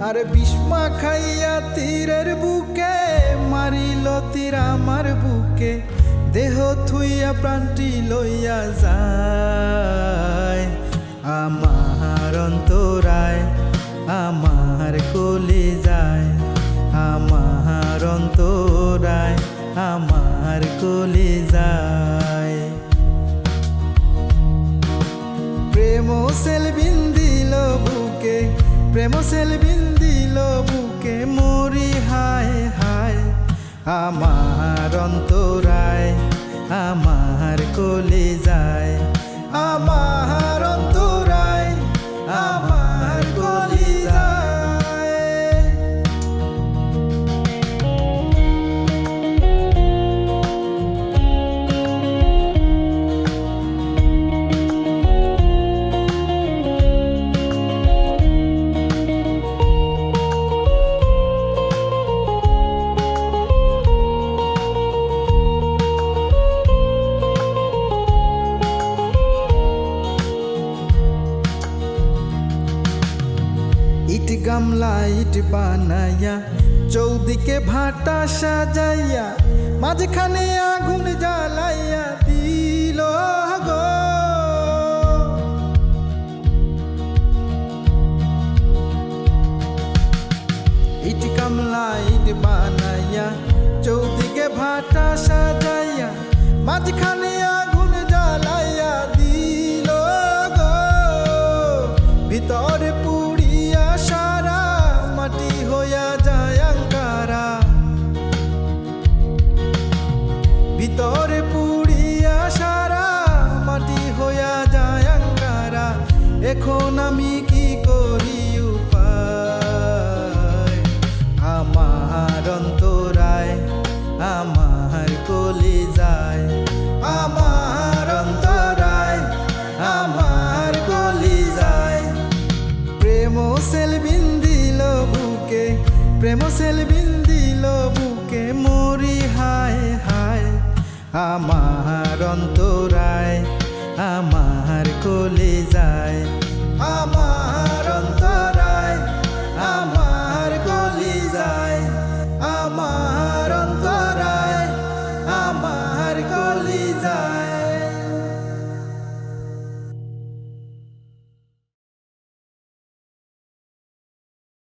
আর বিস্মা খাইয়া তীরের বুকে, মারিল তীর আমার বুকে। দেহ থুইয়া প্রাণটি লইয়া যায়। আমার অন্তরায়, আমার কলি যায়। আমার অন্তরায়, আমার কলি যায়। প্রেম সেল বিন্দিল বুকে প্রেম সেল আমার অন্তরায় আমার কলে যায়। ইট গামলা ইট বানাইয়া, চৌদিকে ভাটা সাজাইয়া, মাঝখানে আগুন জ্বালাইয়া দিল গো ইট কামলা ইট বানাইয়া, চৌদিকে ভাটা সাজাইয়া এখন আমি কি করি উপায়? আমার অন্তরায়, আমার কলি যায় আমার অন্তরায়, আমার কলি যায় প্রেম সেল বিন্দিল বুকে, প্রেম সেল বিন্দিল বুকে, মরি হায় হায়। আমার অন্তরায়, আমার কলি যায়